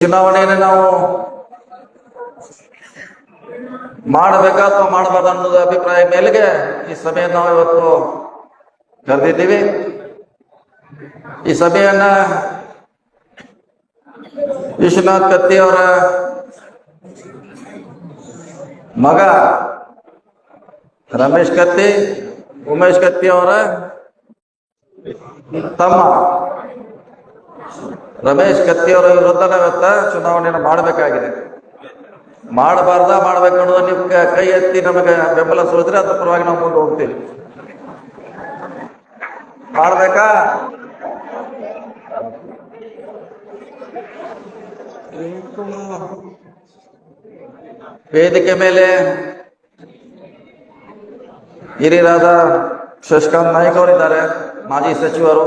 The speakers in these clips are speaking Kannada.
ಚುನಾವಣೆಯನ್ನು ನಾವು ಮಾಡಬೇಕಾ ಅಥವಾ ಮಾಡಬಾರ್ದು ಅನ್ನೋದು ಅಭಿಪ್ರಾಯ ಮೇಲೆಗೆ ಈ ಸಭೆಯನ್ನು ನಾವು ಇವತ್ತು ಕರೆದಿದ್ದೀವಿ. ಈ ಸಭೆಯನ್ನ ವಿಶ್ವನಾಥ್ ಕತ್ತಿ ಅವರ ಮಗ ರಮೇಶ್ ಕತ್ತಿ, ಉಮೇಶ್ ಕತ್ತಿ ಅವರ ತಮ್ಮ ರಮೇಶ್ ಕತ್ತಿ ಅವರ ವಿರುದ್ಧ ನಾವೆತ್ತ ಚುನಾವಣೆಯನ್ನು ಮಾಡಬೇಕಾಗಿದೆ. ಮಾಡಬಾರ್ದ, ಮಾಡ್ಬೇಕು ಅನ್ನೋದು ನೀವು ಕೈ ಎತ್ತಿ ನಮಗೆ ಬೆಂಬಲ ಸುರಿದ್ರೆ ಅದ್ರ ಪರವಾಗಿ ನಾವು ಮುಂದೆ ಹೋಗ್ತೀವಿ. ಮಾಡ್ಬೇಕಾ? ವೇದಿಕೆ ಮೇಲೆ ಹಿರಿಯರಾದ ಶಶಿಕಾಂತ್ ನಾಯ್ಕ ಅವರಿದ್ದಾರೆ, ಮಾಜಿ ಸಚಿವರು.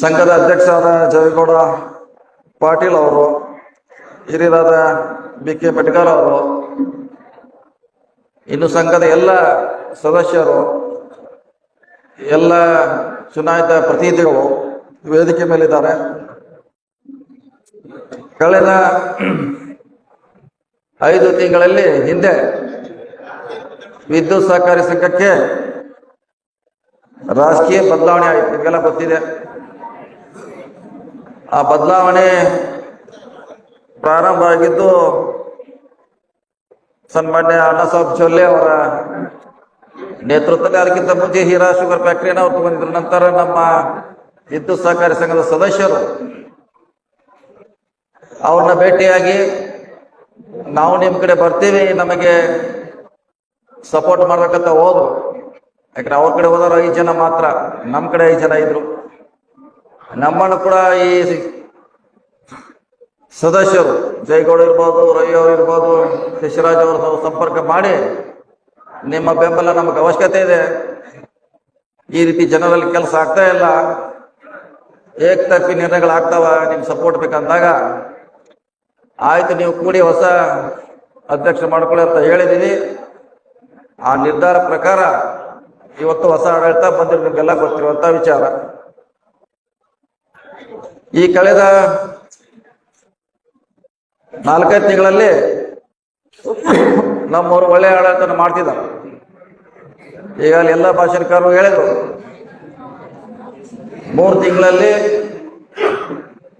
ಸಂಘದ ಅಧ್ಯಕ್ಷರಾದ ಜಯಗೌಡ ಪಾಟೀಲ್ ಅವರು, ಹಿರಿಯರಾದ ಬಿ ಕೆ ಪಟ್ಕರ್ ಅವರು, ಇನ್ನು ಸಂಘದ ಎಲ್ಲ ಸದಸ್ಯರು, ಎಲ್ಲ ಚುನಾಯಿತ ಪ್ರತಿನಿಧಿಗಳು ವೇದಿಕೆ ಮೇಲಿದ್ದಾರೆ. ಕಳೆದ ಐದು ತಿಂಗಳಲ್ಲಿ ಹಿಂದೆ ವಿದ್ಯುತ್ ಸಹಕಾರಿ ಸಂಘಕ್ಕೆ ರಾಜಕೀಯ ಬದಲಾವಣೆ ಆಯಿತು ಗೊತ್ತಿದೆ. ಆ ಬದಲಾವಣೆ ಪ್ರಾರಂಭ ಆಗಿದ್ದು ಸನ್ಮಾನ್ಯ ಅಣ್ಣಾಸಾಬ್ ಚೊಲ್ಲೆ ಅವರ ನೇತೃತ್ವದಲ್ಲಿ ಅದಕ್ಕಿಂತ ಮುಂಚೆ ಹೀರಾ ಶುಗರ್ ಫ್ಯಾಕ್ಟ್ರಿಯನ್ನು ಅವ್ರು ತಗೊಂಡಿದ್ರು. ನಂತರ ನಮ್ಮ ವಿದ್ಯುತ್ ಸಹಕಾರಿ ಸಂಘದ ಸದಸ್ಯರು ಅವ್ರನ್ನ ಭೇಟಿಯಾಗಿ ನಾವು ನಿಮ್ಮ ಕಡೆ ಬರ್ತೀವಿ, ನಮಗೆ ಸಪೋರ್ಟ್ ಮಾಡ್ಬೇಕಂತ ಹೋದ್ರು. ಯಾಕಂದ್ರೆ ಅವ್ರ ಕಡೆ ಹೋದವ್ರು ಐದು ಜನ ಮಾತ್ರ ನಮ್ಮ ಕಡೆ ಐದು ಜನ ಇದ್ರು. ನಮ್ಮನ್ನು ಕೂಡ ಈ ಸದಸ್ಯರು ಜಯಗೌಡ ಇರ್ಬೋದು ರವಿ ಅವರು ಇರ್ಬೋದು, ಶಶಿರಾಜ್ ಅವರು ಸಂಪರ್ಕ ಮಾಡಿ ನಿಮ್ಮ ಬೆಂಬಲ ನಮಗೆ ಅವಶ್ಯಕತೆ ಇದೆ. ಈ ರೀತಿ ಜನರಲ್ಲಿ ಕೆಲಸ ಆಗ್ತಾ ಇಲ್ಲ. ಏಕತರ್ಫಿ ನಿರ್ಣಯಗಳಾಗ್ತಾವ ನಿಮ್ಗೆ ಸಪೋರ್ಟ್ ಬೇಕಂದಾಗ ಆಯ್ತು, ನೀವು ಕೂಡಿ ಹೊಸ ಅಧ್ಯಕ್ಷ ಮಾಡ್ಕೊಳ್ಳಿ ಅಂತ ಹೇಳಿದೀವಿ ಆ ನಿರ್ಧಾರ ಪ್ರಕಾರ ಇವತ್ತು ಹೊಸ ಆಡಳಿತ ಬಂದಿರೋ ನಿಮ್ಗೆಲ್ಲ ಗೊತ್ತಿರುವಂತ ವಿಚಾರ. ಈ ಕಳೆದ ನಾಲ್ಕೈದು ತಿಂಗಳಲ್ಲಿ ನಮ್ಮವರು ಒಳ್ಳೆಯ ಆಡಳಿತ ಮಾಡ್ತಿದ್ದಾರೆ. ಈಗಾಗಲೇ ಎಲ್ಲ ಭಾಷಣಕಾರರು ಹೇಳಿದರು. ಮೂರು ತಿಂಗಳಲ್ಲಿ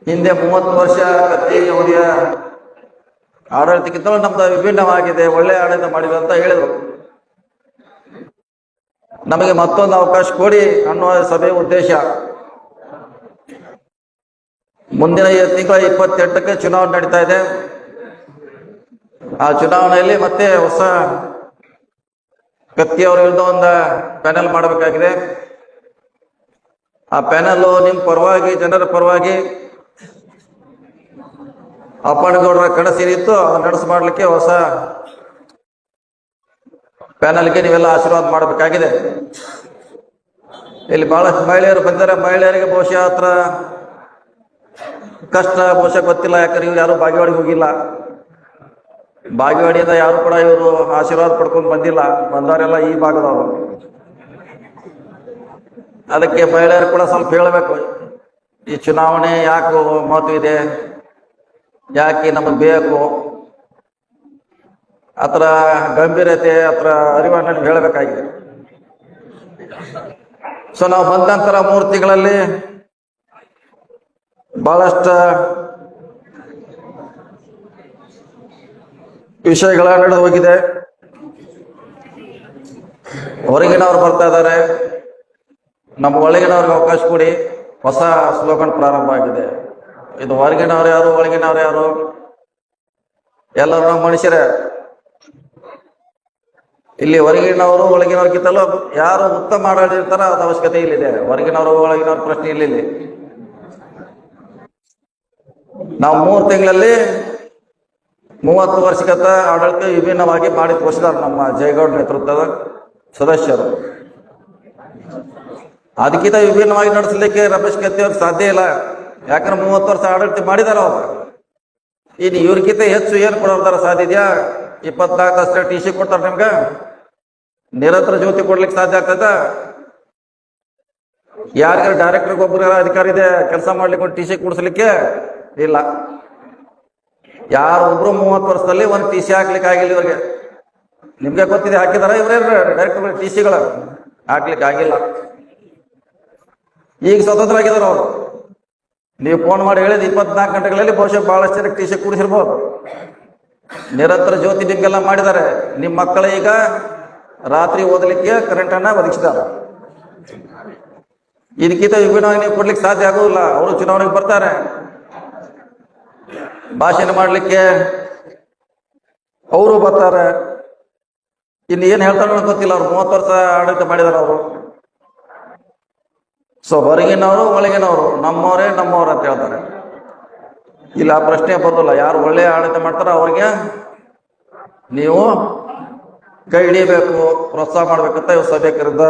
ಹಿಂದೆ ಮೂವತ್ತು ವರ್ಷ ಕತ್ತಿ ಅವಧಿಯ ಆಡಳಿತಕ್ಕಿಂತಲೂ ನಮ್ದು ವಿಭಿನ್ನವಾಗಿದೆ, ಒಳ್ಳೆ ಆಡಳಿತ ಮಾಡಿದೆ ಅಂತ ಹೇಳಿದರು. ನಮಗೆ ಮತ್ತೊಂದು ಅವಕಾಶ ಕೊಡಿ ಅನ್ನುವ ಸಭೆ ಉದ್ದೇಶ. ಮುಂದಿನ ತಿಂಗಳ ಇಪ್ಪತ್ತೆಂಟಕ್ಕೆ ಚುನಾವಣೆ ನಡೀತಾ ಇದೆ. ಆ ಚುನಾವಣೆಯಲ್ಲಿ ಮತ್ತೆ ಹೊಸ ಕತ್ತಿ ಅವರ ವಿರುದ್ಧ ಒಂದು ಪ್ಯಾನೆಲ್ ಮಾಡಬೇಕಾಗಿದೆ. ಆ ಪ್ಯಾನೆಲ್ ನಿಮ್ಮ ಪರವಾಗಿ, ಜನರ ಪರವಾಗಿ ಅಪ್ಪನಗೌಡರ ಕನಸೇನಿತ್ತು ಅದನ್ನ ನಡೆಸ ಮಾಡಲಿಕ್ಕೆ ಹೊಸ ಪ್ಯಾನಲ್ಗೆ ನೀವೆಲ್ಲ ಆಶೀರ್ವಾದ ಮಾಡಬೇಕಾಗಿದೆ. ಇಲ್ಲಿ ಬಹಳಷ್ಟು ಮಹಿಳೆಯರು ಬಂದರೆ ಮಹಿಳೆಯರಿಗೆ ಬಹುಶಃ ಹತ್ರ ಕಷ್ಟ ಬಹುಶಃ ಗೊತ್ತಿಲ್ಲ, ಯಾಕಂದ್ರೆ ಇವ್ರು ಯಾರು ಬಾಗೇವಾಡಿಗೆ ಹೋಗಿಲ್ಲ. ಬಾಗೇವಾಡಿಯಿಂದ ಯಾರು ಕೂಡ ಇವರು ಆಶೀರ್ವಾದ ಪಡ್ಕೊಂಡು ಬಂದಿಲ್ಲ. ಬಂದವರೆಲ್ಲ ಈ ಭಾಗದವರು. ಅದಕ್ಕೆ ಮಹಿಳೆಯರು ಕೂಡ ಸ್ವಲ್ಪ ಹೇಳಬೇಕು, ಈ ಚುನಾವಣೆ ಯಾಕೆ ಮಹತ್ವ ಇದೆ? ಯಾಕೆ ನಮಗೆ ಬೇಕು? ಅತ್ರ ಗಂಭೀರತೆ ಅತ್ರ ಅರಿವನ್ನು ಹೇಳಬೇಕಾಗಿದೆ. ಸೊ ನಾವು ಬಂದ ಮೂರ್ತಿಗಳಲ್ಲಿ ಮೂರು ತಿಂಗಳಲ್ಲಿ ಬಹಳಷ್ಟು ವಿಷಯಗಳ ನಡೆದು ಹೋಗಿದೆ. ಹೊರಗಿನವ್ರು ಬರ್ತಾ ಇದ್ದಾರೆ. ನಮ್ಮ ಒಳಗಿನವ್ರಿಗೆ ಅವಕಾಶ ಕೊಡಿ. ಹೊಸ ಸ್ಲೋಗನ್ ಪ್ರಾರಂಭ ಆಗಿದೆ. ಇದು ಹೊರಗಿನವ್ರು ಯಾರು, ಒಳಗಿನವ್ರು ಯಾರು? ಎಲ್ಲರೂ ನಾವು ಮನುಷ್ಯರೇ. ಇಲ್ಲಿ ಹೊರಗಿನವರು, ಒಳಗಿನವ್ರಿಗಿಂತಲೂ ಯಾರು ಉತ್ತಮ ಆಡಳಿರ್ತಾರ ಅದ ಅವಶ್ಯಕತೆ ಇಲ್ಲಿದೆ. ಹೊರಗಿನವರು, ಒಳಗಿನವ್ರ ಪ್ರಶ್ನೆ ಇಲ್ಲಿ ನಾವು ಮೂರು ತಿಂಗಳಲ್ಲಿ ಮೂವತ್ತು ವರ್ಷಗತ ಆಡಳಿತ ವಿಭಿನ್ನವಾಗಿ ಮಾಡಿ ತೋರಿಸಿದ್ದಾರೆ ನಮ್ಮ ಜಯಗೌಡ ನೇತೃತ್ವದ ಸದಸ್ಯರು. ಅದಕ್ಕಿಂತ ವಿಭಿನ್ನವಾಗಿ ನಡೆಸಲಿಕ್ಕೆ ರಮೇಶ್ ಕತ್ತಿ ಅವ್ರಿಗೆ ಸಾಧ್ಯ ಇಲ್ಲ. ಯಾಕಂದ್ರೆ ಮೂವತ್ತು ವರ್ಷ ಆಡಳಿತ ಮಾಡಿದಾರ ಅವ್ರು. ಇನ್ನು ಇವ್ರಿಗಿಂತ ಹೆಚ್ಚು ಏನು ಕೊಡೋದಾರ ಸಾಧ್ಯ ಇದೆಯಾ? ಇಪ್ಪತ್ನಾಲ್ಕು ಅಷ್ಟೇ ಟಿ ಸಿ ಕೊಡ್ತಾರೆ ನಿಮ್ಗೆ? ನಿರಂತರ ಜ್ಯೋತಿ ಕೊಡ್ಲಿಕ್ಕೆ ಸಾಧ್ಯ ಆಗ್ತದ? ಯಾರಿಗಾರ ಡೈರೆಕ್ಟರ್ ಒಬ್ಬರು ಅಧಿಕಾರಿ ಇದೆ, ಕೆಲಸ ಮಾಡ್ಲಿಕ್ಕೆ ಒಂದು ಟಿ ಸಿ ಕೊಡಿಸ್ಲಿಕ್ಕೆ? ಇಲ್ಲ. ಯಾರು ಒಬ್ರು ಮೂವತ್ತು ವರ್ಷದಲ್ಲಿ ಒಂದು ಟಿ ಸಿ ಹಾಕ್ಲಿಕ್ಕೆ ಆಗಿಲ್ಲ ಇವ್ರಿಗೆ. ನಿಮ್ಗೆ ಗೊತ್ತಿದೆ, ಹಾಕಿದಾರ ಇವರೇ ಡೈರೆಕ್ಟರ್ ಟಿ ಸಿಗಳು ಹಾಕ್ಲಿಕ್ಕೆ ಆಗಿಲ್ಲ ಈಗ ಸ್ವತಂತ್ರ ಆಗಿದಾರ ಅವರು. ನೀವು ಫೋನ್ ಮಾಡಿ ಹೇಳಿದ ಇಪ್ಪತ್ನಾಲ್ಕು ಗಂಟೆಗಳಲ್ಲಿ ಬಹುಶಃ ಬಹಳಷ್ಟು ಜನಕ್ಕೆ ಟಿ ಸಿ ಕೂಡಿಸಿರ್ಬೋದು. ನಿರಂತರ ಜ್ಯೋತಿ ನಿಮ್ಗೆಲ್ಲ ಮಾಡಿದ್ದಾರೆ. ನಿಮ್ಮ ಮಕ್ಕಳ ಈಗ ರಾತ್ರಿ ಓದಲಿಕ್ಕೆ ಕರೆಂಟ್ ಅನ್ನ ಒದಗಿಸಿದ್ದಾರೆ. ಇದಕ್ಕಿಂತ ವಿಭಿನ್ನವಾಗಿ ನೀವು ಕೊಡ್ಲಿಕ್ಕೆ ಸಾಧ್ಯ ಆಗುದಿಲ್ಲ ಅವರು ಚುನಾವಣೆಗೆ ಬರ್ತಾರೆ. ಭಾಷಣ ಮಾಡಲಿಕ್ಕೆ ಅವರು ಬರ್ತಾರೆ. ಇನ್ನು ಏನು ಹೇಳ್ತಾರೆ ಗೊತ್ತಿಲ್ಲ ಅವ್ರು ಮೂವತ್ತು ವರ್ಷ ಆಡಳಿತ ಮಾಡಿದಾರೆ ಅವರು. ಸೊ ಹೊರಗಿನವರು, ಒಳಗಿನವರು, ನಮ್ಮವರೇ, ನಮ್ಮವ್ರ ಅಂತ ಹೇಳ್ತಾರೆ. ಇಲ್ಲ, ಆ ಪ್ರಶ್ನೆ ಬರೋದಿಲ್ಲ ಯಾರು ಒಳ್ಳೆ ಆಡಳಿತ ಮಾಡ್ತಾರೋ ಅವ್ರಿಗೆ ನೀವು ಕೈ ಹಿಡಿಯಬೇಕು ಪ್ರೋತ್ಸಾಹ ಮಾಡ್ಬೇಕಂತ ಇವ್ ಸಭೆ ಕರೆದ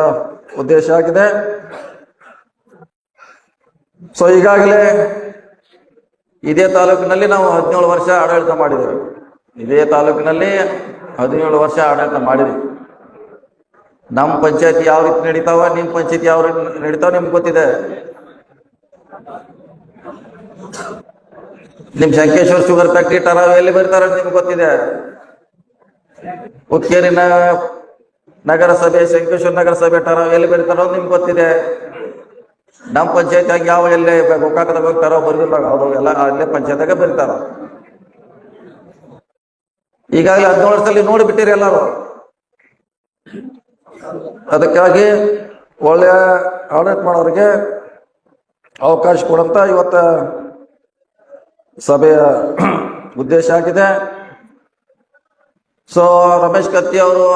ಉದ್ದೇಶ ಆಗಿದೆ. ಸೊ ಈಗಾಗಲೇ ಇದೇ ತಾಲೂಕಿನಲ್ಲಿ ನಾವು ಹದಿನೇಳು ವರ್ಷ ಆಡಳಿತ ಮಾಡಿದ್ದೇವೆ. ಇದೇ ತಾಲೂಕಿನಲ್ಲಿ ಹದಿನೇಳು ವರ್ಷ ಆಡಳಿತ ಮಾಡಿದ್ವಿ ನಮ್ಮ ಪಂಚಾಯತಿ ಯಾವ ರೀತಿ ನಡೀತಾವ ನಿಮ್ಮ ಪಂಚಾಯತಿ ಯಾವ ರೀತಿ ನಡೀತಾವ ನಿಮ್ಗೆ ಗೊತ್ತಿದೆ? ನಿಮ್ ಶಂಕೇಶ್ವರ್ ಶುಗರ್ ಫ್ಯಾಕ್ಟ್ರಿ ಟರಾವ್ ಎಲ್ಲಿ ಬರ್ತಾರ ನಿಮ್ಗೆ ಗೊತ್ತಿದೆ? ಹುಕ್ಕೇರಿನ ನಗರಸಭೆ, ಶಂಕೇಶ್ವರ ನಗರಸಭೆ ಟರಾವ್ ಎಲ್ಲಿ ಬರ್ತಾರೋ ನಿಮ್ಗೆ ಗೊತ್ತಿದೆ. ನಮ್ಮ ಪಂಚಾಯತ್ ಯಾವ ಎಲ್ಲೇ ಗೋಕಾಕದಾಗ ಹೋಗ್ತಾರೋ ಬರೋದಿಲ್ಲ, ಅದು ಎಲ್ಲ ಅಲ್ಲೇ ಪಂಚಾಯತಾಗ ಬರೀತಾರ. ಈಗಾಗಲೇ ಹದಿನೇಳು ವರ್ಷದಲ್ಲಿ ನೋಡಿಬಿಟ್ಟಿರಿ ಎಲ್ಲರೂ. ಅದಕ್ಕಾಗಿ ಒಳ್ಳೆಯ ಆಡಳಿತ ಮಾಡೋರಿಗೆ ಅವಕಾಶ ಕೊಡಂತ ಇವತ್ತ ಸಭೆಯ ಉದ್ದೇಶ ಆಗಿದೆ. ಸೊ ರಮೇಶ್ ಕತ್ತಿ ಅವರು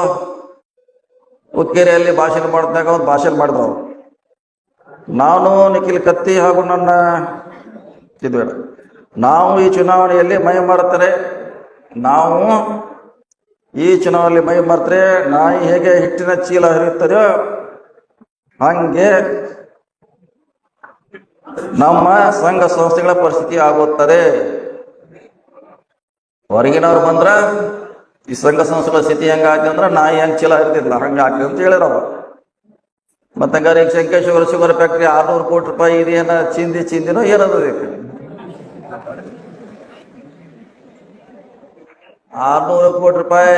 ಉತ್ಕೇರಿಯಲ್ಲಿ ಭಾಷಣ ಮಾಡಿದಾಗ ಒಂದು ಭಾಷಣ ಮಾಡಿದವರು ನಾನು ನಿಖಿಲ್ ಕತ್ತಿ ಹಾಗೂ ನನ್ನ ಇದು ಬೇಡ. ನಾವು ಈ ಚುನಾವಣೆಯಲ್ಲಿ ಮೈ ಮಾಡ್ತಾರೆ ನಾವು ಈ ಚುನಾವಣೆಯಲ್ಲಿ ಮೈ ಮಾಡ್ತಾರೆ ನಾಯಿ ಹೇಗೆ ಹಿಟ್ಟಿನ ಚೀಲ ಹರಿಯುತ್ತದೆಯೋ ಹಂಗೆ ನಮ್ಮ ಸಂಘ ಸಂಸ್ಥೆಗಳ ಪರಿಸ್ಥಿತಿ ಆಗುತ್ತದೆ. ಹೊರಗಿನವ್ರು ಬಂದ್ರ ಈ ಸಂಘ ಸಂಸ್ಥೆಗಳ ಸ್ಥಿತಿ ಹೆಂಗಾಗ್ತದೆ ಅಂದ್ರೆ ನಾಯಿ ಹೆಂಗ್ ಚೀಲ ಇರ್ತಿಲ್ಲ ಹಂಗ ಆಗ್ತದೆ ಅಂತ ಹೇಳಿರವ ಮತ್ತೆ ಹಂಗಾರೆ ಈಗ ಶಂಕೇಶ್ವರ ಶುಗರ್ ಫ್ಯಾಕ್ಟ್ರಿ ಆರ್ನೂರು ಕೋಟಿ ರೂಪಾಯಿ ಇದೇನ ಚಿಂದಿ ಚಿಂದಿನೋ ಏನದ ಆರ್ನೂರು ಕೋಟಿ ರೂಪಾಯಿ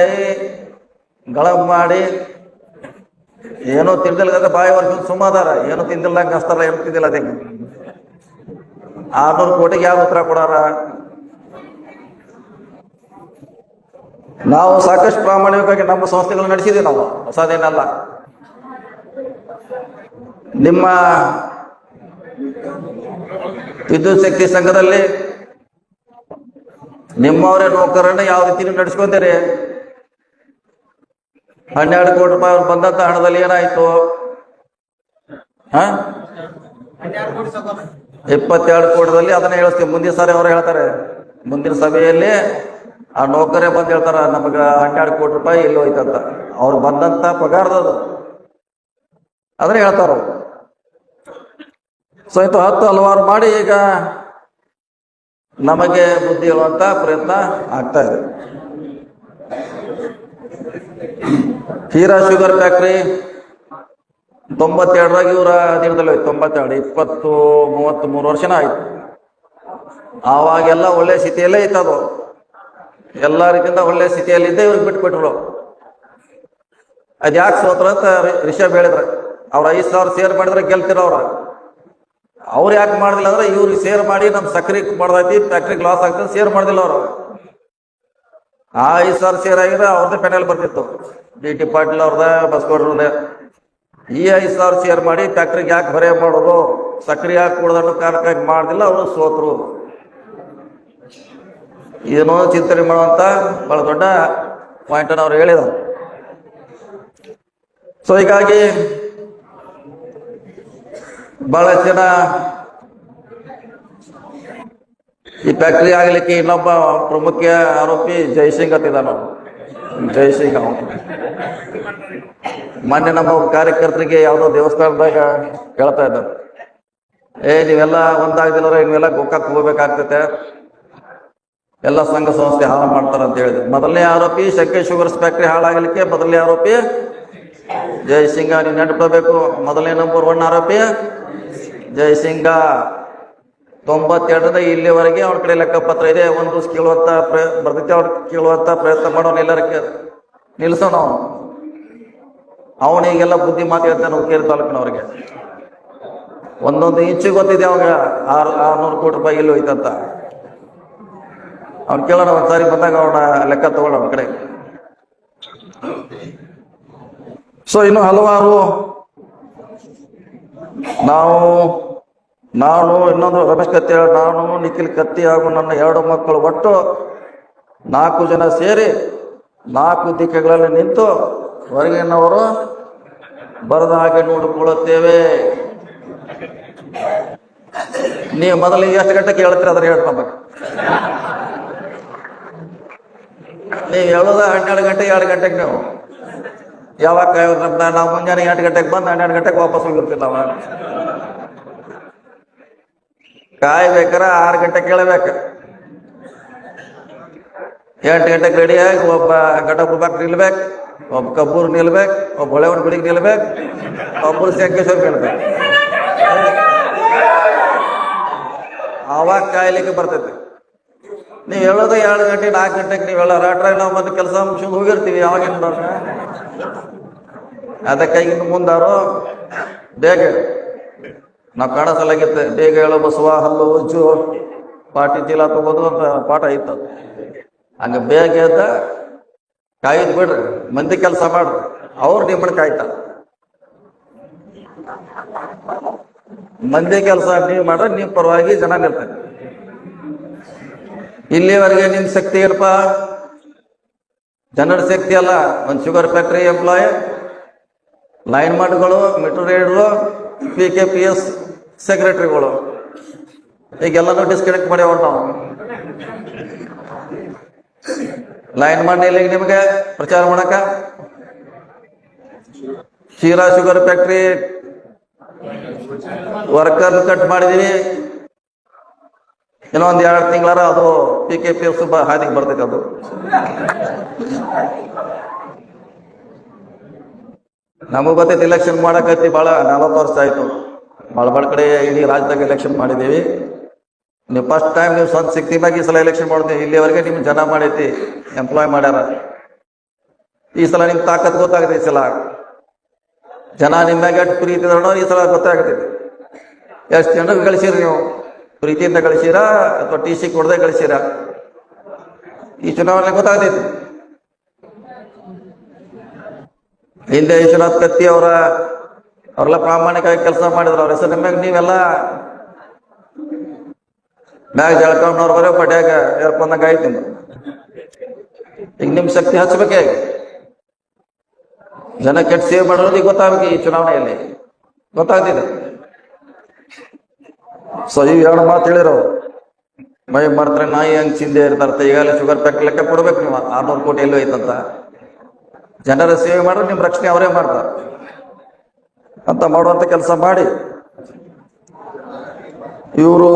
ಗಳ ಮಾಡಿ ಏನೋ ತಿಂದಿಲ್ಲ ಬಾಯಿ ವರ್ಷ ಸುಮ್ಮದಾರ ಏನೋ ತಿಂದಿಲ್ಲ ಕಷ್ಟಲ್ಲ ಏನು ತಿಂದಿಲ್ಲ ಅದೇ. ಆರ್ನೂರು ಕೋಟಿಗೆ ಯಾವ ಉತ್ತರ ಕೊಡಾರ? ನಾವು ಸಾಕಷ್ಟು ಪ್ರಾಮಾಣಿಕವಾಗಿ ನಮ್ಮ ಸಂಸ್ಥೆಗಳು ನಡೆಸಿದೀವಿ ನಾವು. ಹೊಸದೇನಲ್ಲ. ನಿಮ್ಮ ವಿದ್ಯುತ್ ಶಕ್ತಿ ಸಂಘದಲ್ಲಿ ನಿಮ್ಮವರೇ ನೌಕರನ್ನ ಯಾವ ರೀತಿ ನಡೆಸ್ಕೊಂತೀರಿ? ಹನ್ನೆರಡು ಕೋಟಿ ರೂಪಾಯಿ ಅವ್ರು ಬಂದಂತ ಹಣದಲ್ಲಿ ಏನಾಯ್ತು? ಇಪ್ಪತ್ತೆರಡು ಕೋಟಿದಲ್ಲಿ ಅದನ್ನ ಹೇಳಿಸ್ತೀವಿ. ಮುಂದಿನ ಸಾರಿ ಅವ್ರು ಹೇಳ್ತಾರೆ. ಮುಂದಿನ ಸಭೆಯಲ್ಲಿ ಆ ನೌಕರೇ ಬಂದು ಹೇಳ್ತಾರ, ನಮಗ ಹನ್ನೆರಡು ಕೋಟಿ ರೂಪಾಯಿ ಇಲ್ಲಿ ಹೋಯ್ತಂತ. ಅವ್ರು ಬಂದಂತ ಪಗಾರದದು. ಅದನ್ನ ಹೇಳ್ತಾರ. ಸೊ ಹತ್ತು ಹಲವಾರು ಮಾಡಿ ಈಗ ನಮಗೆ ಬುದ್ಧಿ ಹೇಳುವಂತ ಪ್ರಯತ್ನ ಆಗ್ತಾ ಇದೆ. ಹೀರಾ ಶುಗರ್ ಫ್ಯಾಕ್ಟ್ರಿ ತೊಂಬತ್ತೆರಡರಾಗ ಇವರ ದಿನದಲ್ಲಿ ಹೋಯ್ತು. ತೊಂಬತ್ತೆರಡು, ಇಪ್ಪತ್ತು, ಮೂವತ್ತ್, ಮೂರು ವರ್ಷನ ಆಯ್ತು. ಆವಾಗೆಲ್ಲ ಒಳ್ಳೆ ಸ್ಥಿತಿಯಲ್ಲೇ ಇತ್ತು ಅದು ಎಲ್ಲ ರೀತಿಯಿಂದ ಒಳ್ಳೆ ಸ್ಥಿತಿಯಲ್ಲಿದ್ದೆ ಇವ್ರಿಗೆ ಬಿಟ್ಬಿಟ್ರು. ಅದ್ಯಾಕೆ ಸೋತ್ರ ಅಂತ ರಿಷಬ್ ಹೇಳಿದ್ರ. ಅವ್ರ ಐದು ಸಾವಿರ ಸೇರ್ ಮಾಡಿದ್ರೆ ಗೆಲ್ತಿರ ಅವ್ರ? ಯಾಕೆ ಮಾಡಿಲ್ಲ ಅಂದ್ರೆ ಇವ್ರಿಗೆ ಸೇರ್ ಮಾಡಿ ನಮ್ ಸಕ್ರಿ ಮಾಡ್ದೈತಿ ಫ್ಯಾಕ್ಟ್ರಿಗೆ ಲಾಸ್ ಆಗ್ತದೆ ಸೇರ್ ಮಾಡಿದಿಲ್ಲ ಅವರು. ಆ ಐದು ಸಾವಿರ ಸೇರ್ ಆಗಿದ್ರೆ ಅವ್ರದ್ದೇ ಪೆನಲ್ ಬರ್ತಿತ್ತು. ಡಿ ಟಿ ಪಾಟೀಲ್ ಅವ್ರದ ಬಸ್ಗೌಡ್ರದ ಈ ಐದು ಸಾವಿರ ಸೇರ್ ಮಾಡಿ ಫ್ಯಾಕ್ಟ್ರಿಗೆ ಯಾಕೆ ಬರೆಯ ಮಾಡೋದು? ಸಕ್ರಿ ಯಾಕೆ ಕೊಡೋದನ್ನು ಕಾರಣಕ್ಕಾಗಿ ಮಾಡ್ದಿಲ್ಲ, ಅವರು ಸೋತರು. ಏನೋ ಚಿಂತನೆ ಮಾಡುವಂತ ಬಹಳ ದೊಡ್ಡ ಪಾಯಿಂಟ್ ಅನ್ನು ಅವ್ರು ಹೇಳಿದರು. ಸೊ ಹೀಗಾಗಿ ಬಹಳ ಜನ ಈ ಫ್ಯಾಕ್ಟ್ರಿ ಆಗ್ಲಿಕ್ಕೆ ಇನ್ನೊಬ್ಬ ಪ್ರಮುಖ ಆರೋಪಿ ಜಯಸಿಂಗ್ ಅಂತಿದ್ದಾನ ಜಯಸಿಂಗ್ ಅವನು. ಮೊನ್ನೆ ನಮ್ಮ ಕಾರ್ಯಕರ್ತರಿಗೆ ಯಾವುದೋ ದೇವಸ್ಥಾನದಾಗ ಹೇಳ್ತಾ ಇದ್ದಾರೆ ಏ, ನೀವೆಲ್ಲ ಒಂದಾಗ್ದಿಲ್ಲರ ನೀವೆಲ್ಲ ಗೋಕಾಕ್ ಹೋಗ್ಬೇಕಾಗ್ತೈತೆ. ಎಲ್ಲ ಸಂಘ ಸಂಸ್ಥೆ ಹಾಳು ಮಾಡ್ತಾರ ಅಂತ ಹೇಳಿದ್ರು. ಮೊದಲನೇ ಆರೋಪಿ ಶಂಕರ್ ಶುಗರ್ಸ್ ಫ್ಯಾಕ್ಟ್ರಿ ಹಾಳಾಗಲಿಕ್ಕೆ ಮೊದಲನೇ ಆರೋಪಿ ಜಯಸಿಂಗ ನೀವು ನೆನಪಿಡಬೇಕು ಮೊದಲನೇ ನಂಬರ್ ಒನ್ ಆರೋಪಿ. ಜಯಸಿಂಗ ತೊಂಬತ್ತೆರಡರಿಂದ ಇಲ್ಲಿವರೆಗೆ ಅವ್ರ ಕಡೆ ಲೆಕ್ಕಪತ್ರ ಇದೆ. ಒಂದು ಕೇಳುವಂತ ಬರ್ತೈತೆ ಅವ್ರ ಕೇಳುವಂತ ಪ್ರಯತ್ನ ಮಾಡೋನು ಎಲ್ಲರ ನಿಲ್ಸೋಣ ಅವನು. ಅವನಿಗೆಲ್ಲ ಬುದ್ಧಿ ಮಾತು ಹೇಳ್ತಾನೆ ನಾವು ಕೇರಿ ತಾಲೂಕಿನವ್ರಿಗೆ. ಒಂದೊಂದು ಇಂಚು ಗೊತ್ತಿದೆ ಅವಾಗ ಆರು, ಆರ್ನೂರು ಕೋಟಿ ರೂಪಾಯಿ ಇಲ್ಲಿ ಹೋಯ್ತಂತ. ಅವ್ನು ಕೇಳೋಣ ಒಂದ್ಸಾರಿ ಬಂದಾಗ ಅವನ ಲೆಕ್ಕ ತಗೊಳ್ಳೋಣ ಅವ್ರ ಕಡೆ. ಸೊ ಇನ್ನು ಹಲವಾರು ನಾವು ನಾನು ಇನ್ನೊಂದು ರಮೇಶ್ ಕತ್ತಿ ನಾನು ನಿಖಿಲ್ ಕತ್ತಿ ಹಾಗೂ ನನ್ನ ಎರಡು ಮಕ್ಕಳು ಒಟ್ಟು ನಾಲ್ಕು ಜನ ಸೇರಿ ನಾಲ್ಕು ದಿಕ್ಕುಗಳಲ್ಲಿ ನಿಂತು ಹೊರಗಿನವರು ಬರದ ಹಾಗೆ ನೋಡಿಕೊಳ್ಳುತ್ತೇವೆ. ನೀವು ಮೊದಲಿಗೆ ಎಷ್ಟು ಗಂಟೆ ಕೇಳ್ತೀರಿ ಅದ್ರ ಹೇಳಿ ನಮಗೆ. ನೀವು ಹೇಳೋದ ಹನ್ನೆರಡು ಗಂಟೆ ಎರಡು ಗಂಟೆಗೆ ನೀವು. ಯಾವಾಗ ನಾವು ಮುಂಜಾನೆ ಎಂಟು ಗಂಟೆಗೆ ಬಂದು ಹನ್ನೆರಡು ಗಂಟೆಗೆ ವಾಪಸ್ ಹೋಗಿರ್ತೀವಿ ನಾವು. ಕಾಯ್ಬೇಕಾರ ಆರು ಗಂಟೆ ಕೇಳಬೇಕು. ಎಂಟು ಗಂಟೆಗೆ ರೆಡಿಯಾಗಿ ಒಬ್ಬ ಘಟಪ್ರಭಾಕ್ ನಿಲ್ಬೇಕು, ಒಬ್ಬ ಕಬ್ಬೂರ್ ನಿಲ್ಬೇಕು, ಒಬ್ಬ ಹೊಳೆವನ ಗುಡಿಗೆ ನಿಲ್ಬೇಕು, ಒಬ್ಬರು ಶಂಕೇಶ್ವರ್ ಕೇಳ್ಬೇಕು. ಅವಾಗ ಕಾಯ್ಲಿಕ್ಕೆ ಬರ್ತೈತಿ. ನೀವು ಹೇಳೋದು ಎರಡು ಗಂಟೆ, ನಾಲ್ಕು ಗಂಟೆಗೆ ನೀವೆಲ್ಲ ಹೇಳೋ ನಾವು ಮತ್ತೆ ಕೆಲಸ ಮುಗಿಸ್ಕೊಂಡು ಹೋಗಿರ್ತೀವಿ ಯಾವಾಗಿನ ಅದಕ್ಕಾಗಿ ಇನ್ನು ಮುಂದಾರು, ಬೇಗ ನಾವು ಕಾಣಿಸಲಾಗಿತ್ತೆ ಬೇಗ ಹೇಳೋ ಬಸವ ಹಲ್ಲು, ಉಜ್ಜು. ಪಾಟಿ ಚೀಲ ತಗೋದು ಅಂತ ಪಾಠ ಇತ್ತು. ಹಂಗೆ ಬೇಗ ಎದ್ದ ಕಾಯ್ದು ಬಿಡ್ರಿ, ಮಂದಿ ಕೆಲಸ ಮಾಡ್ರಿ. ಅವ್ರು ನಿಮ್ಮನ್ನ ಕಾಯ್ತಾರ ಮಂದಿ ಕೆಲಸ ನೀವು ಮಾಡ್ರೆ, ನೀವು ಪರವಾಗಿ ಜನ ನಿಲ್ತಾರೆ ಇಲ್ಲಿವರೆಗೆ ನಿಮ್ಮ ಶಕ್ತಿ ಏನಪ್ಪ? ಜನರ ಶಕ್ತಿ ಅಲ್ಲ, ಒಂದು ಶುಗರ್ ಫ್ಯಾಕ್ಟ್ರಿ ಎಂಪ್ಲಾಯ್ ಲೈನ್ ಮಾಡ್ಗಳು ಮೆಟ್ರೋ ರೈಡ್ಗಳು ಪಿ ಕೆ ಪಿ ಎಸ್ ಸೆಕ್ರೆಟರಿಗಳು ಈಗೆಲ್ಲನೂ ಡಿಸ್ಕನೆಕ್ಟ್ ಮಾಡ್ಯಾವ ನಾವು. ಲೈನ್ ಮಾಡಿ ಇಲ್ಲಿಗೆ ನಿಮಗೆ ಪ್ರಚಾರ ಮಾಡಕ. Shira sugar factory worker cut ಮಾಡಿದೀವಿ ಇನ್ನೊಂದ್ ಎರಡು ತಿಂಗಳಾರ ಅದು ಪಿ ಕೆ ಪಿ ಎಸ್ ಹಾದಿಗೆ ಬರ್ತೈತೆ ಅದು. ನಮಗ್ ಗೊತ್ತೈತಿ ಇಲೆಕ್ಷನ್ ಮಾಡಕತ್ತಿ ಬಹಳ ನಲವತ್ತು ವರ್ಷ ಆಯ್ತು. ಭಾಳ ಭಾಳ ಕಡೆ ಇಲ್ಲಿ ರಾಜ್ಯದಾಗ ಎಲೆಕ್ಷನ್ ಮಾಡಿದ್ದೀವಿ. ನೀವು ಫಸ್ಟ್ ಟೈಮ್ ನೀವು ಸ್ವಂತ ಶಕ್ತಿ ಮ್ಯಾಗ ಈ ಸಲ ಎಲೆಕ್ಷನ್ ಮಾಡ್ತೀವಿ ಇಲ್ಲಿವರೆಗೆ ನಿಮ್ಮ ಜನ ಮಾಡೈತಿ ಎಂಪ್ಲಾಯ್ ಮಾಡ್ಯಾರ. ಈ ಸಲ ನಿಮ್ಮ ತಾಕತ್ ಗೊತ್ತಾಗುತ್ತೆ ಈ ಸಲ. ಜನ ನಿಮ್ಮ ಎಷ್ಟು ಪ್ರೀತಿ ಇದ್ರೋ ಈ ಸಲ ಗೊತ್ತಾಗ್ತೈತಿ. ಎಷ್ಟು ಜನರಿಗೆ ಗಳಿಸಿರಿ ನೀವು? ಪ್ರೀತಿಯಿಂದ ಗಳಿಸಿರಾ ಅಥವಾ ಟಿ ಸಿ ಕೊಡದೆ ಗಳಿಸಿರಾ? ಈ ಚುನಾವಣೆ ಗೊತ್ತಾಗ್ತೈತಿ. ಹಿಂದೆ ವಿಶ್ವನಾಥ್ ಕತ್ತಿ ಅವರ ಅವರೆಲ್ಲ ಪ್ರಾಮಾಣಿಕವಾಗಿ ಕೆಲಸ ಮಾಡಿದ್ರು. ಅವ್ರ ಹೆಸರು ನಿಮಗೆ ನೀವೆಲ್ಲ ಮ್ಯಾಗ ಜಳ್ಕೊಂಡವ್ರ ಬರೋ ಪಟ್ಯಾಗ ಏರ್ಕೊಂಡಂಗ ಆಯ್ತು. ಈಗ ನಿಮ್ ಶಕ್ತಿ ಹಚ್ಬೇಕೇ? ಜನ ಕೆಟ್ಟ ಸೇವೆ ಮಾಡೋದು ಈಗ ಗೊತ್ತಾಗಬೇಕು ಈ ಚುನಾವಣೆಯಲ್ಲಿ. ಗೊತ್ತಾಗ್ತಿದೆ. ಸೊ ಈ ಎರಡು ಮಾತು ಹೇಳಿರೋ ಮೈ ಮಾಡ್ತಾರೆ ನಾಯಿ ಹಂಗ್ ಚಿಂದೆ ಇರ್ತಾರಂತ ಈಗಾಗಲೇ ಶುಗರ್ ಪ್ಯಾಕ್ ಲೆಕ್ಕ ಕೊಡ್ಬೇಕು ನೀವು. ಆರ್ನೂರು ಕೋಟಿ ಎಲ್ಲೋ ಐತಂತ ಜನರ ಸೇವೆ ಮಾಡಿದ್ರೆ ನಿಮ್ ರಕ್ಷಣೆ ಅವರೇ ಮಾಡ್ತಾರೆ. ಅಂತ ಮಾಡುವಂತ ಕೆಲಸ ಮಾಡಿ. ಇವರು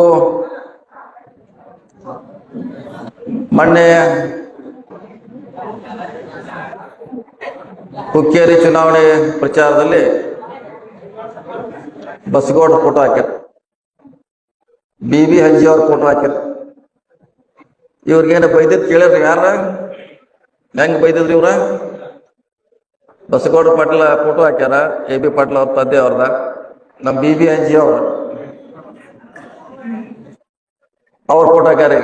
ಮೊನ್ನೆ ಹುಕ್ಕೇರಿ ಚುನಾವಣೆ ಪ್ರಚಾರದಲ್ಲಿ ಬಸಗೌಡ ಫೋಟೋ ಹಾಕ್ಯಾರ. ಬಿ ಬಿ ಹಂಜಿ ಅವ್ರ ಫೋಟೋ ಹಾಕ್ಯಾರ. ಇವ್ರಿಗೇನು ಬೈದಿದ್ ಕೇಳ್ಯಾರ ಯಾರ? ಹೆಂಗ್ ಬೈದಿದ್ರಿ ಇವ್ರ? ಬಸಗೌಡ ಪಾಟೀಲ ಫೋಟೋ ಹಾಕ್ಯಾರ ಎ ಬಿ ಪಾಟೀಲ್ ಅವ್ರ ತಂದೆ ಅವ್ರದ. ನಮ್ಮ ಬಿ ಬಿ ಹಂಜಿ ಅವ್ರ. ಅವ್ರ ಫೋಟೋ ಹಾಕ್ಯಾರ.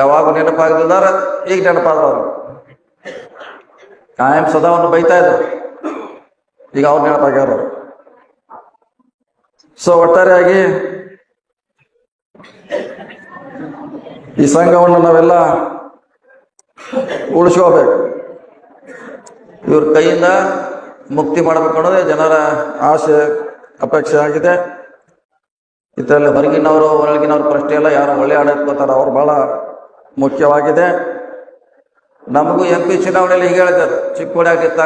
ಯಾವಾಗ ನೆನಪಾಗದಾರ ಈಗ ನೆನಪಾದವ್ರು ಕಾಯಂ ಸದಾ ಅವ್ನು ಬೈತಾ ಇದ್ರು. ಈಗ ಅವ್ರು ನೆನಪಾಗ್ಯಾರ. ಸೊ ಒಟ್ಟಾರೆಯಾಗಿ ಈ ಸಂಘವನ್ನು ನಾವೆಲ್ಲ ಉಳಿಸ್ಕೋಬೇಕು. ಇವ್ರ ಕೈಯಿಂದ ಮುಕ್ತಿ ಮಾಡಬೇಕು ಅನ್ನೋದೇ ಜನರ ಆಸೆ, ಅಪೇಕ್ಷೆ ಆಗಿದೆ. ಇದರಲ್ಲಿ ಹೊರಗಿನವರು, ಹೊರಗಿನವ್ರ ಪ್ರಶ್ನೆ ಎಲ್ಲ ಯಾರು ಒಳ್ಳೆ ಆಡಕ್ಕೋತಾರ ಅವ್ರು ಬಹಳ ಮುಖ್ಯವಾಗಿದೆ. ನಮಗೂ ಎಂ ಪಿ ಚುನಾವಣೆಯಲ್ಲಿ ಹೀಗೆ ಹೇಳಿದ್ದಾರೆ ಚಿಕ್ಕೋಡಿ ಆಗಿತ್ತ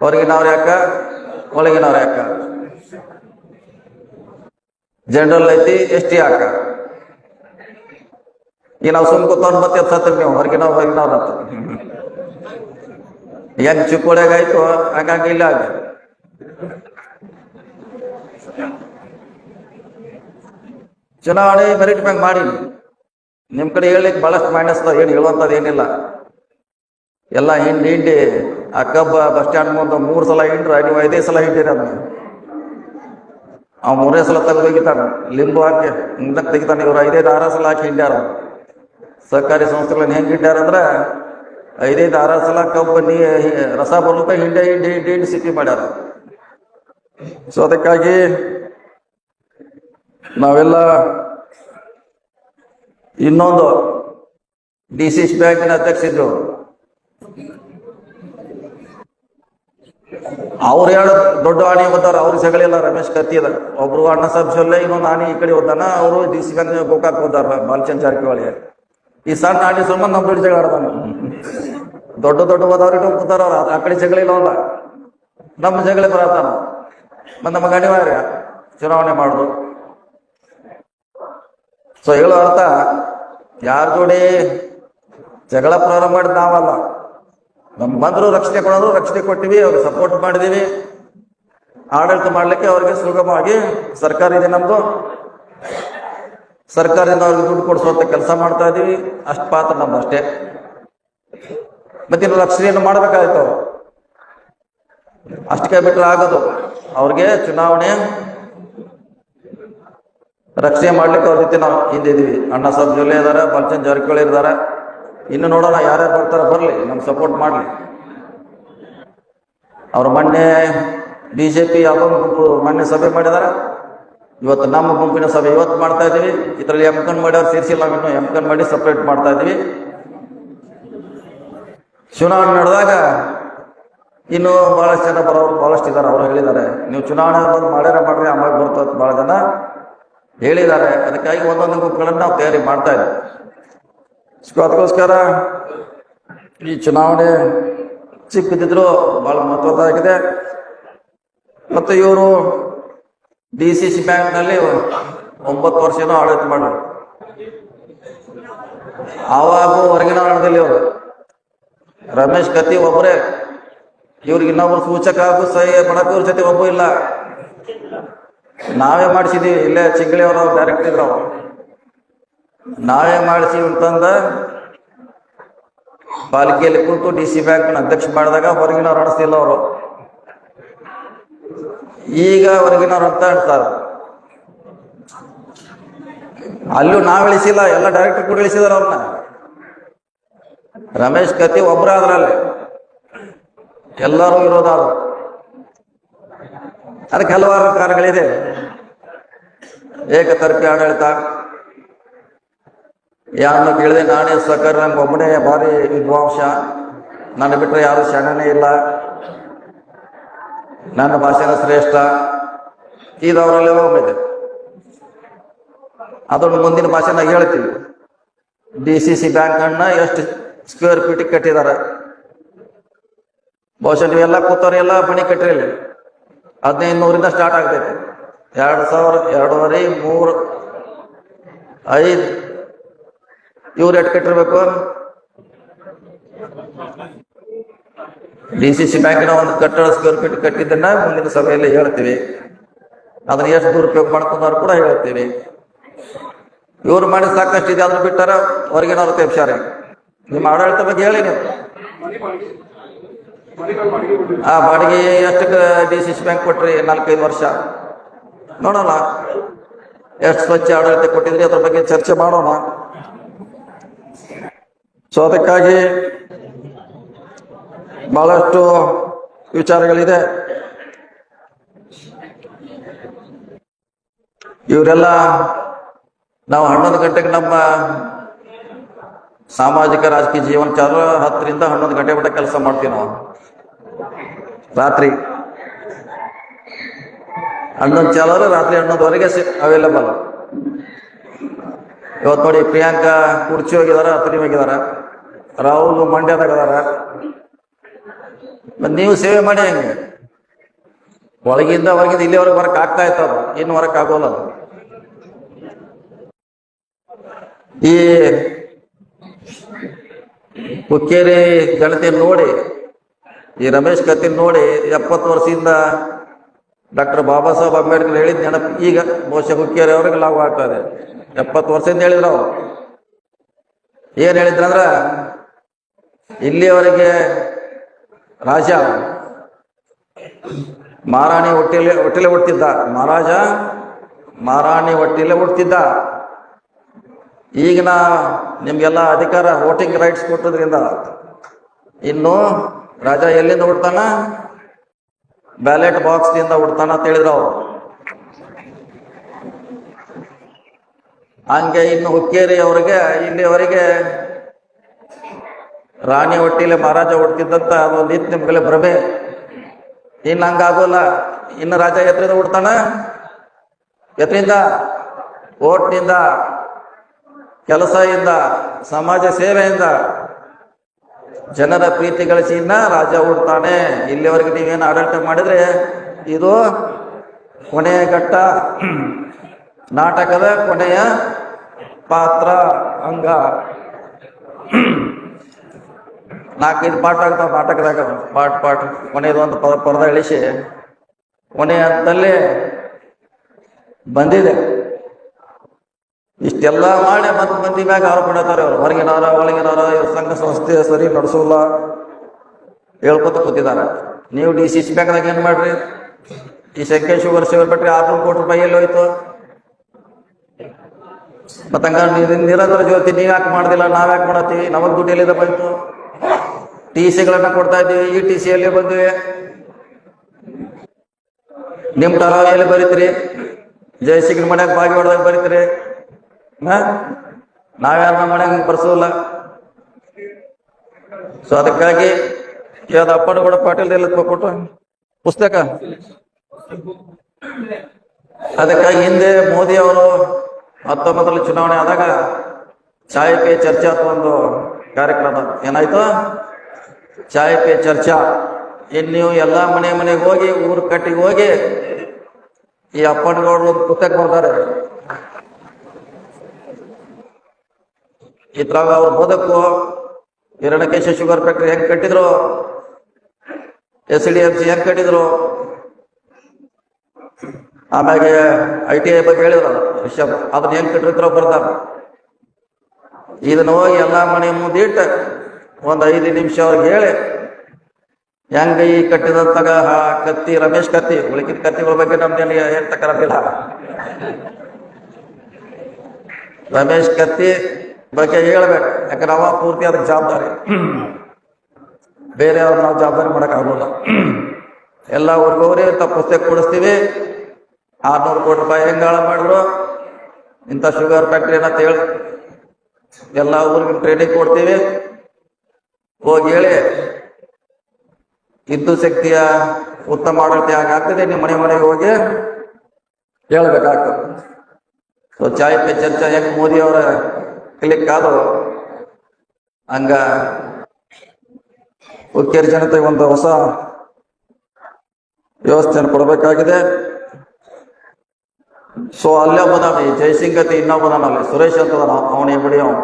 ಹೊರಗಿನವ್ರು ಯಾಕ? ಒಳಗಿನವ್ರು ಯಾಕ? ಜನರಲ್ ಐತಿ ಎಸ್ ಟಿ ಯಾಕ? ಈಗ ನಾವು ಸುಮ್ ಕೂತ್ಕೊಂಡು ಮತ್ತೆ ಎತ್ತ ನೀವು ಹೊರಗಿನವ್ರು ಹೆಂಗ್ ಕೊಡಗಾಯ್ತು ಹಂಗಾಗಿ ಇಲ್ಲ ಆಗ ಚುನಾವಣೆ ಮೆರಿಟ್ ಬ್ಯಾಂಕ್ ಮಾಡಿ. ನಿಮ್ ಕಡೆ ಹೇಳಲಿಕ್ಕೆ ಬಹಳಷ್ಟು ಮೈನಸ್ ಏನು ಹೇಳುವಂಥದ್ದು ಏನಿಲ್ಲ. ಎಲ್ಲ ಹಿಂಡಿ ಹಿಂಡಿ ಆ ಕಬ್ಬ ಬಸ್ ಸ್ಟ್ಯಾಂಡ್ ಮುಂದೆ ಮೂರು ಸಲ ಹಿಂಡ್ರ ನೀವು ಐದೇ ಸಲ ಹಿಂಡಿರ ಅವ್ ಮೂರೇ ಸಲ ತೆಗೆದು ಹೋಗಿತಾನ ಲಿಂಬು ಹಾಕಿ ಮುಂದಕ್ಕೆ ತೆಗಿತಾನೆ. ಇವ್ರು ಐದೈದು ಆರು ಸಲ ಹಾಕಿ ಹಿಂಡ್ಯಾರ ಸರ್ಕಾರಿ ಸಂಸ್ಥೆಗಳನ್ನ ಹೆಂಗ್ ಹಿಂಡ್ಯಾರ ಅಂದ್ರೆ ಐದೈದು ಆರು ಸಲ ಕಬ್ಬು ನೀ ರಸ ಬರ್ಲಿಕ್ಕೆ ಹಿಂಡೆ, ಹಿಂಡಿ ಹಿಂಡಿ ಹಿಂಡಿ ಸಿಟಿ ಮಾಡ್ಯಾರ. ಸೊ ಅದಕ್ಕಾಗಿ ನಾವೆಲ್ಲ ಇನ್ನೊಂದು ಡಿ ಸಿ ಸಿ ಬ್ಯಾಂಕಿನ ಅಧ್ಯಕ್ಷರು ಅವ್ರು ಹೇಳ ದೊಡ್ಡ ಆಣಿ ಓದಾರ ಅವ್ರಿಗೆ ಸಗಳಿಲ್ಲ ರಮೇಶ್ ಕತ್ತಿ ಅದ. ಒಬ್ರು ಅಣ್ಣ ಸಾಬ್ ಸೊಲ್ಲೆ ಇನ್ನೊಂದು ಆಣಿ ಈ ಕಡೆ ಹೋದಾನ, ಅವರು ಡಿ ಸಿ ಬ್ಯಾಂಕ್ ಗೋಕಾಕ್ ಓದಾರ ಬಾಲಚಂದ್ ಜಾರಕಿಹೊಳಿ. ಈ ಸಣ್ಣ ಆಣಿ ಸಂಬಂಧ ನಮ್ಮ ಜಗಳ ಆಡ್ದಾನ ದೊಡ್ಡ ದೊಡ್ಡ ಇಟ್ಟು ಕೂತಾರ ಆ ಕಡೆ ಜಗಳಿಲ್ಲ ಅಲ್ಲ ನಮ್ಮ ಜಗಳ ಬರತಾನ ಮತ್ತೆ ನಮಗೆ ಅನಿವಾರ್ಯ, ಚುನಾವಣೆ ಮಾಡುದು. ಸೊ ಹೇಳೋ ಅರ್ಥ, ಯಾರ ಜೋಡಿ ಜಗಳ ಪ್ರಾರಂಭ ಮಾಡಿದ್ ನಾವಲ್ಲ. ನಮ್ ಬಂದ್ರು ರಕ್ಷಣೆ ಕೊಡೋರು, ರಕ್ಷಣೆ ಕೊಟ್ಟಿವಿ, ಅವ್ರಿಗೆ ಸಪೋರ್ಟ್ ಮಾಡಿದೀವಿ. ಆಡಳಿತ ಮಾಡ್ಲಿಕ್ಕೆ ಅವ್ರಿಗೆ ಸುಗಮವಾಗಿ ಸರ್ಕಾರ ಇದೆ ನಮ್ದು. ಸರ್ಕಾರದಿಂದ ಅವ್ರಿಗೆ ದುಡ್ಡು ಕೊಡಿಸುವಂತ ಕೆಲಸ ಮಾಡ್ತಾ ಇದೀವಿ. ಅಷ್ಟು ಪಾತ್ರ ನಮ್ದು ಅಷ್ಟೇ. ಮತ್ತಿನ್ನು ರಕ್ಷಣೆಯನ್ನು ಮಾಡ್ಬೇಕಾಯ್ತು ಅಷ್ಟು ಅಷ್ಟಕ್ಕೆ ಬಿಟ್ಟರೆ ಆಗೋದು. ಅವ್ರಿಗೆ ಚುನಾವಣೆ ರಕ್ಷಣೆ ಮಾಡ್ಲಿಕ್ಕೆ ಅವ್ರ ಜೊತೆ ನಾವು ಹಿಂದಿದೀವಿ ಅಣ್ಣ ಸಾಬ್ ಜೊಲ್ಲೆ ಇದಾರೆ, ಬಲ್ಚಂದ್ ಜಾರಕಿಹೊಳಿ ಇದಾರೆ. ಇನ್ನು ನೋಡೋಣ ಯಾರ್ಯಾರು ಬರ್ತಾರ ಬರ್ಲಿ, ನಮ್ಗೆ ಸಪೋರ್ಟ್ ಮಾಡ್ಲಿ. ಅವ್ರು ಮೊನ್ನೆ ಬಿ ಜೆ ಪಿ ಯಾವ ಗುಂಪು ಮೊನ್ನೆ ಸಭೆ ಮಾಡಿದಾರ. ಇವತ್ತು ನಮ್ಮ ಗುಂಪಿನ ಸಭೆ ಇವತ್ತು ಮಾಡ್ತಾ ಇದೀವಿ ಇದರಲ್ಲಿ ಎಮ್ಕನ್ ಮಾಡಿ ಅವ್ರು ಸೇರಿಸಿಲ್ಲ, ನಾವಿನ್ನು ಇನ್ನು ಮಾಡಿ ಸಪ್ರೇಟ್ ಮಾಡ್ತಾ ಇದೀವಿ ಚುನಾವಣೆ ನಡೆದಾಗ ಇನ್ನು ಬಹಳಷ್ಟು ಜನ ಬರೋರು ಬಹಳಷ್ಟು ಇದ್ದಾರೆ, ಅವರು ಹೇಳಿದ್ದಾರೆ. ನೀವು ಚುನಾವಣೆ ಬಂದು ಮಾಡ್ಯಾರ ಮಾಡ್ರಿ, ಆಮೇಲೆ ಬರ್ತದೆ ಬಹಳ ಜನ ಹೇಳಿದ್ದಾರೆ. ಅದಕ್ಕಾಗಿ ಒಂದೊಂದು ಗುಂಪುಗಳನ್ನು ನಾವು ತಯಾರಿ ಮಾಡ್ತಾ ಇದ್ದೀವಿ. ಅದಕ್ಕೋಸ್ಕರ ಈ ಚುನಾವಣೆ ಚಿಕ್ಕಿದ್ರು ಬಹಳ ಮಹತ್ವದಾಗಿದೆ ಮತ್ತು ಇವರು ಡಿ ಸಿ ಸಿ ಬ್ಯಾಂಕ್ನಲ್ಲಿ ಒಂಬತ್ತು ವರ್ಷನೂ ಆಡಳಿತ ಮಾಡಿದ್ರು ಆವಾಗೂ ಹೊರಗಿನ ಹಣದಲ್ಲಿ ಅವರು ರಮೇಶ್ ಕತ್ತಿ ಒಬ್ಬರೇ. ಇವ್ರಿಗೆ ಇನ್ನೊಬ್ರು ಸೂಚಕ ಹಾಗೂ ಸಹಿ ಮಾಡಕ್ಕೆ ಇವ್ರ ಜೊತೆ ಒಬ್ಬ ಇಲ್ಲ. ನಾವೇ ಮಾಡಿಸಿದೀವಿ. ಇಲ್ಲೇ ಚಿಂಗಳಿ ಅವರು. ಡೈರೆಕ್ಟ್ ಇದ್ರು ನಾವೇ ಮಾಡಿಸಿ ಅಂತಂದ ಪಾಲಿಕೆಯಲ್ಲಿ ಕುಂತು ಡಿ ಸಿ ಬ್ಯಾಂಕ್ ಅಧ್ಯಕ್ಷ ಮಾಡಿದಾಗ ಹೊರಗಿನವ್ರು ಅಡಿಸ್ತಿಲ್ಲ ಅವರು. ಈಗ ಹೊರಗಿನವ್ರು ಅಂತ ಹೇಳ್ತಾರೆ. ಅಲ್ಲೂ ನಾವ್ ಇಳಿಸಿಲ್ಲ. ಎಲ್ಲ ಡೈರೆಕ್ಟರ್ ಕೂಡ ಇಳಿಸಿದಾರೆ ಅವ್ರನ್ನ. ರಮೇಶ್ ಕತಿ ಒಬ್ರ ಅದ್ರಲ್ಲಿ ಎಲ್ಲರೂ ಇರೋದಾದ್ರು. ಅದಕ್ಕೆ ಹಲವಾರು ಕಾರಣಗಳಿದೆ. ಏಕತರ್ಪಿ ಆಡಳಿತ. ಯಾರನ್ನು ಕೇಳಿದೆ ನಾನೇ ಸಕರ್ ನಂಗೆ ಒಬ್ಬನೇ ಭಾರಿ ವಿದ್ವಾಂಶ ನನ್ನ ಬಿಟ್ಟರೆ ಯಾರು ಶಾಣನೇ ಇಲ್ಲ. ನನ್ನ ಭಾಷೆನ ಶ್ರೇಷ್ಠ. ಇದವರೆಲ್ಲ ಒಮ್ಮಿದೆ. ಅದನ್ನು ಮುಂದಿನ ಭಾಷೆನ ಹೇಳ್ತೀವಿ. ಡಿ ಸಿ ಸಿ ಬ್ಯಾಂಕ್ ಅಣ್ಣ ಎಷ್ಟು ಸ್ಕ್ವೇರ್ ಫೀಟ್ ಕಟ್ಟಿದಾರ. ಬಹುಶಃ ನೀವೆಲ್ಲ ಕೂತವ್ರು, ಎಲ್ಲ ಮನೆ ಕಟ್ಟಿರಲಿ ಹದಿನೈದು ನೂರಿಂದ ಸ್ಟಾರ್ಟ್ ಆಗ್ತೈತೆ. ಎರಡು ಸಾವಿರ, ಎರಡೂವರೆ, ಮೂರು, ಐದು. ಇವ್ರು ಎಟ್ ಕಟ್ಟಿರ್ಬೇಕು? ಡಿ ಸಿ ಸಿ ಬ್ಯಾಂಕಿನ ಒಂದು ಕಟ್ಟಡ ಸ್ಕ್ವೇರ್ ಫೀಟ್ ಕಟ್ಟಿದ್ದನ್ನ ಮುಂದಿನ ಸಭೆಯಲ್ಲಿ ಹೇಳ್ತೀವಿ. ಅದನ್ನ ಎಷ್ಟು ದುರುಪಯೋಗ ಮಾಡ್ಕೊಂಡವ್ರು ಕೂಡ ಹೇಳ್ತೀವಿ. ಇವ್ರು ಮಾಡಿ ಸಾಕಷ್ಟು ಇದೆ ಅದನ್ನ ಬಿಟ್ಟಾರ? ಹೊರಗಿನವ್ರು ತೆಪ್ಸಾರೆ ನಿಮ್ಮ ಆಡಳಿತ ಬಗ್ಗೆ ಹೇಳಿ ನೀವು. ಆ, ಬಾಡಿಗೆ ಎಷ್ಟಕ್ಕೆ ಡಿ ಸಿ ಸಿ ಬ್ಯಾಂಕ್ ಕೊಟ್ರಿ, ನಾಲ್ಕೈದು ವರ್ಷ. ನೋಡೋಣ. ಎಷ್ಟು ಸ್ವಚ್ಛ ಆಡಳಿತ ಕೊಟ್ಟಿದ್ರಿ, ಅದ್ರ ಬಗ್ಗೆ ಚರ್ಚೆ ಮಾಡೋಣ. ಸೊ ಅದಕ್ಕಾಗಿ ಬಹಳಷ್ಟು ವಿಚಾರಗಳಿದೆ. ಇವರೆಲ್ಲ ನಾವು ಹನ್ನೊಂದು ಗಂಟೆಗೆ ನಮ್ಮ ಸಾಮಾಜಿಕ ರಾಜಕೀಯ ಜೀವನ ಚಾರ ಹತ್ತರಿಂದ ಹನ್ನೊಂದು ಗಂಟೆ ಮಟ್ಟ ಕೆಲಸ ಮಾಡ್ತೀವಿ ನಾವು. ರಾತ್ರಿ. ಹನ್ನೊಂದು ಚಾಲರ, ರಾತ್ರಿ ಹನ್ನೊಂದುವರೆಗೆ ಅವೈಲೇಬಲ್ ಇವತ್ತು ನೋಡಿ ಪ್ರಿಯಾಂಕಾ ಕುರ್ಚಿ ಹೋಗಿದಾರ ಅತನಿ ಹೋಗಿದಾರ. ರಾಹುಲ್ ಮಂಡ್ಯದಾಗ ಅದಾರ. ನೀವು ಸೇವೆ ಮಾಡಿ ಹಂಗೆ. ಒಳಗಿಂದ ಹೊರಗಿಂದ ಇಲ್ಲಿವರೆಗೆ ಬರಕ್ ಆಗ್ತಾ ಇತ್ತು ಅದು. ಇನ್ನು ಹೊರಕ್ ಆಗೋಲ್ಲ ಈ ಹುಕ್ಕೇರಿ ಜನತೆ ನೋಡಿ, ಈ ರಮೇಶ್ ಕತ್ತಿನ ನೋಡಿ ಎಪ್ಪತ್ತು ವರ್ಷದಿಂದ ಡಾಕ್ಟರ್ ಬಾಬಾ ಸಾಹೇಬ್ ಅಂಬೇಡ್ಕರ್ ಹೇಳಿದ ನೆನಪು, ಈಗ ಬಹುಶಃ ಹುಕ್ಕೇರಿ ಅವ್ರಿಗೆ ಲಾಭ ಆಗ್ತದೆ ಎಪ್ಪತ್ತು ವರ್ಷದಿಂದ ಹೇಳಿದ್ರು ಅವ್ರು. ಏನ್ ಹೇಳಿದ್ರಂದ್ರ ಇಲ್ಲಿಯವರೆಗೆ ರಾಜ ಮಹಾರಾಣಿ ಹೊಟ್ಟೆಲೆ ಹೊಟ್ಟೆಲೆ ಹುಟ್ಟಿದ್ದ. ಮಹಾರಾಜ ಮಹಾರಾಣಿ ಹೊಟ್ಟೆಲೆ ಹುಟ್ಟಿದ್ದ. ಈಗಿನ ನಿಮ್ಗೆಲ್ಲ ಅಧಿಕಾರ ವೋಟಿಂಗ್ ರೈಟ್ಸ್ ಕೊಟ್ಟದ್ರಿಂದ ಇನ್ನು ರಾಜ ಎಲ್ಲಿಂದ ಹುಡ್ತಾನ? ಬ್ಯಾಲೆಟ್ ಬಾಕ್ಸ್ನಿಂದ ಹುಡ್ತಾನ ಅಂತ ಅವರು. ಹಂಗೆ ಇನ್ನು ಹುಕ್ಕೇರಿ ಅವರಿಗೆ ಇಲ್ಲಿಯವರೆಗೆ ರಾಣಿ ಹೊಟ್ಟಿಲೆ ಮಹಾರಾಜ ಹುಡ್ತಿದ್ದಂತ ಅದೊಂದು ಇತ್ತು ನಿಮ್ಗೆಲ್ಲ ಭ್ರಮೆ. ಇನ್ನು ಹಂಗಾಗೋಲ್ಲ ಇನ್ನು ರಾಜ ಎತ್ತರಿಂದ ಹುಡ್ತಾನ? ಎತ್ತರಿಂದ? ಓಟ್ನಿಂದ? ಕೆಲಸದಿಂದ, ಸಮಾಜ ಸೇವೆಯಿಂದ ಜನರ ಪ್ರೀತಿ ಗಳಿಸಿನ ರಾಜ ಹುಡ್ತಾನೆ. ಇಲ್ಲಿವರೆಗೆ ನೀವೇನು ಆಡಳಿತ ಮಾಡಿದ್ರೆ ಇದು ಕೊನೆಯ ಘಟ್ಟ. ನಾಟಕದ ಕೊನೆಯ ಪಾತ್ರ ಅಂಗ. ನಾಲ್ಕೈದು ಪಾಠ ಆಗ್ತಾವ ನಾಟಕದಾಗ. ಪಾಠ ಪಾಠ. ಕೊನೆಯದು ಒಂದು ಪದ ಪರದ ಇಳಿಸಿ ಕೊನೆಯ ಹಂತದಲ್ಲಿ ಬಂದಿದೆ. ಇಷ್ಟೆಲ್ಲ ಮಾಡಿ ಮತ್ತೆ ಮಂದಿ ಮ್ಯಾಗ ಆರೋಪ ಮಾಡ್ತಾರೆ ಅವ್ರು. ಹೊರಗಿನಾರ ಒಳಗಿನಾರ ಇವ್ರ ಸಂಘ ಸಂಸ್ಥೆ ಸರಿ ನಡೆಸೋಲ್ಲ. ಹೇಳ್ಕೊತ ಕೂತಿದ್ದಾರೆ. ನೀವು ಡಿ ಸಿ ಸಿ ಬ್ಯಾಂಕ್ದಾಗ ಏನು ಮಾಡ್ರಿ? ಈ ಶಂಕೇಶ್ವರ ಶಿವರ್ ಆರು ಆರ್ನೂರು ಕೋಟಿ ರೂಪಾಯಿ ಎಲ್ಲಿ ಹೋಯ್ತು ಮತ್ತಂಗ ನಿರಂತರ ಜ್ಯೋತಿ, ನೀವ್ ಯಾಕೆ ಮಾಡ್ದಿಲ್ಲ? ನಾವ್ ಯಾಕೆ ಮಾಡತ್ತೀವಿ? ನಮಗ್ ದುಡ್ಡು ಎಲ್ಲಿದ ಬಂತು? ಟಿ ಸಿಗಳನ್ನ ಕೊಡ್ತಾ ಇದ್ದೀವಿ ಈ ಟಿ ಸಿ ಎಲ್ಲಿ ಬಂದ್ವಿ? ನಿಮ್ ಟರಾವ್ ಎಲ್ಲಿ ಬರೀತ್ರಿ? ಜಯಸಿಂಗ್ರ ಮನ್ಯಾಗ ಬಾಗಿ ಹೊಡೆದಾಗ ಬರೀತೀರಿ? ಹಾ? ನಾವ್ಯಾರ ನಮ್ಮ ಮನ್ಯಾಗ ಬರ್ಸೋಲ್ಲ ಸೊ ಅದಕ್ಕಾಗಿ ಯಾವ್ದು ಕೂಡ ಪಾಟೀಲ್ ಎಲ್ಲ ಕೊಟ್ಟು ಪುಸ್ತಕ? ಅದಕ್ಕಾಗಿ ಹಿಂದೆ ಮೋದಿ ಅವರು ಹತ್ತೊಂಬತ್ತರಲ್ಲಿ ಚುನಾವಣೆ ಆದಾಗ ಚಾಯ್ ಪೇ ಚರ್ಚಾ ಅಂತ ಒಂದು ಕಾರ್ಯಕ್ರಮ. ಏನಾಯ್ತು? ಚಾಯ್ ಪೇ ಚರ್ಚಾ. ಇನ್ನು ನೀವು ಎಲ್ಲಾ ಮನೆ ಮನೆಗೆ ಹೋಗಿ, ಊರ್ ಕಟ್ಟಿಗೆ ಹೋಗಿ ಈ ಅಪ್ಪನಗೌಡರು ಪುಸ್ತಕ ಬರ್ತಾರೆ. ಇದ್ರಾಗ ಅವ್ರು ಹೋದಕ್ಕೂ ಹಿರಣ್ಯಕೇಶ ಶುಗರ್ ಫ್ಯಾಕ್ಟ್ರಿ ಹೆಂಗ್ ಕಟ್ಟಿದ್ರು? ಎಸ್ ಡಿ ಎಫ್ ಸಿ ಹೆಂಗ್ ಕಟ್ಟಿದ್ರು? ಆಮ್ಯಾಗೆ ಐ ಟಿ ಐ ಬಗ್ಗೆ ಹೇಳಿದ್ರು ವಿಷಯ ಅದನ್ನ ಹೆಂಗ್ ಕಟ್ಟಿರ್ತಾರೋ ಬರ್ತಾರ ಇದನ್ನ ಹೋಗಿ ಎಲ್ಲಾ ಮನೆ ಮುಂದಿಟ್ಟು ಒಂದ್ ಐದು ನಿಮಿಷ ಅವ್ರಿಗೆ ಹೇಳಿ, ಹೆಂಗ ಈ ಕಟ್ಟಿದಂತಾಗ ಆ ಕತ್ತಿ ರಮೇಶ್ ಕತ್ತಿ, ಉಳಿಕಿದ ಕತ್ತಿಗಳ ಬಗ್ಗೆ ನಮ್ದೇನು ಏನ್ ರಮೇಶ್ ಕತ್ತಿ ಬಗ್ಗೆ ಹೇಳ್ಬೇಕು. ಯಾಕಂದ್ರೆ ಅವ ಪೂರ್ತಿ ಅದಕ್ಕೆ ಜವಾಬ್ದಾರಿ. ಬೇರೆ ಅವ್ರು ನಾವು ಜವಾಬ್ದಾರಿ ಮಾಡೋಕ್ಕಾಗಲ್ಲ ಎಲ್ಲ ಊರಿಗೋರಿ ತಪ್ಪ ಪುಸ್ತಕ ಕೊಡಿಸ್ತೀವಿ. ಆರ್ನೂರು ಕೋಟಿ ರೂಪಾಯಿ ಹೆಂಗಾಳ ಮಾಡಿದ್ರು. ಇಂಥ ಶುಗರ್ ಫ್ಯಾಕ್ಟ್ರಿ ಅಂತ ಹೇಳಿ ಎಲ್ಲ ಊರಿಗೆ ಟ್ರೈನಿಂಗ್ ಕೊಡ್ತೀವಿ. ಹೋಗಿ ಹೇಳಿ ವಿದ್ಯುತ್ ಶಕ್ತಿಯ ಉತ್ತಮ ಆಡಳಿತ ಆಗ್ತದೆ? ನಿಮ್ಮ ಮನೆ ಮನೆಗೆ ಹೋಗಿ ಹೇಳ್ಬೇಕಾಗ್ತದೆ. ಸೊ ಚಾಯ್ ಪೇ ಚರ್ಚಾ ಹೆಂಗ್ ಮೋದಿ ಅವರ ಕ್ಲಿಕ್ ಆದು ಹಂಗ. ಹುಕ್ಕೇರಿ ಜನತೆಗೆ ಒಂದು ಹೊಸ ವ್ಯವಸ್ಥೆಯನ್ನು ಕೊಡಬೇಕಾಗಿದೆ. ಸೊ ಅಲ್ಲೇ ಬಂದಿ ಜಯಸಿಂಗತಿ ಇನ್ನೊಬ್ಬದಾನ ಅಲ್ಲಿ ಸುರೇಶ್ ಅಂತ ಅವನ ಬಿಡಿ ಅವನು.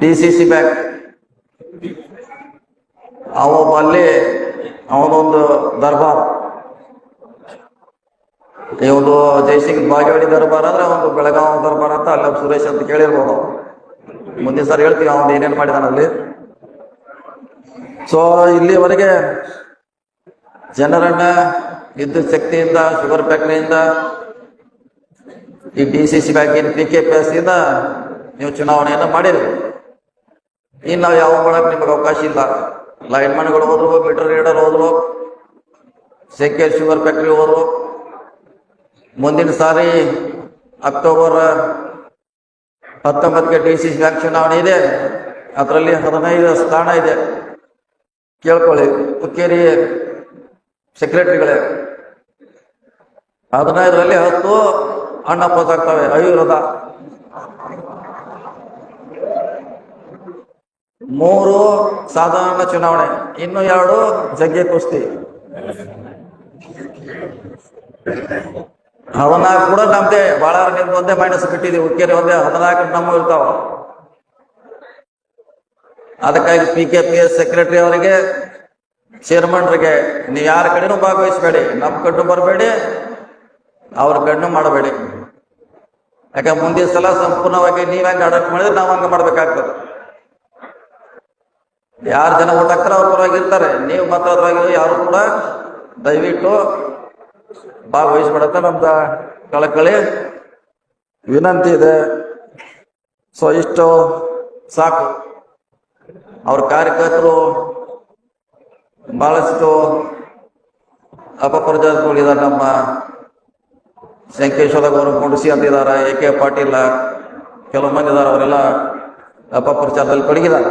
D C C bank. ಅವೊಬ್ಬ ಅಲ್ಲಿ, ಅವನೊಂದು ದರ್ಬಾರ್. ಒಂದು ಜಯಸಿಂಗ್ ಬಾಗೇವಾಡಿ ದರ್ಬಾರ್ ಅಂದ್ರೆ ಒಂದು ಬೆಳಗಾವಿ ದರ್ಬಾರ್ ಅಂತ ಅಲ್ಲ ಸುರೇಶ್ ಅಂತ ಕೇಳಿರ್ಬೋದು. ಮುಂದಿನ ಸರಿ ಹೇಳ್ತೀವಿ ಅವನು ಏನೇನ್ ಮಾಡಿದಾನ ಅಲ್ಲಿ ಸೊ ಇಲ್ಲಿವರೆಗೆ ಜನರನ್ನ ವಿದ್ಯುತ್ ಶಕ್ತಿಯಿಂದ, ಶುಗರ್ ಫ್ಯಾಕ್ಟ್ರಿಯಿಂದ, ಈ ಡಿ ಸಿ ಸಿ ಬ್ಯಾಂಕಿನ ಪಿ ಕೆ ಪಿ ಎಸ್ ಇಂದ ನೀವು ಚುನಾವಣೆಯನ್ನ ಮಾಡಿರಿ ಇನ್ನು ನಾವು ಯಾವ ಮಾಡಕ್ ನಿಮಗೆ ಅವಕಾಶ ಇಲ್ಲ. ಲೈನ್ ಮನ್ಗಳು ಹೋದ್ರು ಮೀಟರ್ ರೀಡರ್ ಹೋದ್ರು ಸೆಕ್ಯೂರ್ ಶುಗರ್ ಫ್ಯಾಕ್ಟ್ರಿ ಹೋದ್ರು ಮುಂದಿನ ಸಾರಿ ಅಕ್ಟೋಬರ್ ಹತ್ತೊಂಬತ್ತಕ್ಕೆ ಡಿ ಸಿ ಬ್ಯಾಂಕ್ ಚುನಾವಣೆ ಇದೆ. ಅದರಲ್ಲಿ ಹದಿನೈದು ಸ್ಥಾನ ಇದೆ. ಕೇಳ್ಕೊಳ್ಳಿ, ಹುಕ್ಕೇರಿ ಸೆಕ್ರೆಟರಿಗಳೇ. ಹದಿನೈದರಲ್ಲಿ ಹತ್ತು ಅಣ್ಣ ಪೋತಾಗ್ತವೆ ಅವಿರೋಧ. ಮೂರು ಸಾಧಾರಣ ಚುನಾವಣೆ, ಇನ್ನು ಎರಡು ಜಗ್ಗೆ ಕುಸ್ತಿ. ಹದಿನಾಲ್ಕು ಕೂಡ ನಮ್ದೇ ಬಾಳ ಒಂದೇ ಮೈನಸ್ ಬಿಟ್ಟಿದ್ದೀವಿ ಹುಕ್ಕೇರಿ ಒಂದೇ ಹದಿನಾಲ್ಕು ನಮ್ಮ ಇರ್ತಾವ. ಅದಕ್ಕಾಗಿ P K P S secretary ಅವರಿಗೆ ಚೇರ್ಮನ್ರಿಗೆ ನೀವು ಯಾರ ಕಡೆನೂ ಭಾಗವಹಿಸಬೇಡಿ ನಮ್ಮ ಕಣ್ಣು ಬರಬೇಡಿ, ಅವ್ರ ಕಣ್ಣು ಮಾಡಬೇಡಿ. ಯಾಕೆ ಮುಂದಿನ ಸಲ ಸಂಪೂರ್ಣವಾಗಿ ನೀವ್ ಹೆಂಗೆ ಅಡಕ್ಟ್ ಮಾಡಿದ್ರೆ ನಾವು ಹಂಗೆ ಮಾಡ್ಬೇಕಾಗ್ತದೆ. ಯಾರು ಜನ ಊಟ ಹಾಕ್ತಾರ ಅವ್ರ ಪರವಾಗಿ ಇರ್ತಾರೆ ನೀವು ಮಾತ್ರ ಯಾರು ಕೂಡ ದಯವಿಟ್ಟು ಭಾಗವಹಿಸ್ಬಿಡತ್ತೆ ನಮ್ದ ಕಳಕಳಿ. ವಿನಂತಿ ಇದೆ. ಸೊ ಇಷ್ಟು ಸಾಕು. ಅವ್ರ ಕಾರ್ಯಕರ್ತರು ಬಹಳಷ್ಟು ಅಪಪ್ರಜಾತಿಗಳಿದ್ದಾರೆ ನಮ್ಮ ಶಂಕೇಶ್ವರ ಗೌರವ ಕುಂಡಿಸಿ ಅಂತ ಇದಾರೆ, ಎ ಕೆ ಪಾಟೀಲ ಕೆಲವು ಮಂದಿ ಇದ್ದಾರೆ ಅವರೆಲ್ಲ ಅಪಪ್ರಚಾರದಲ್ಲಿ ತೊಡಗಿದ್ದಾರೆ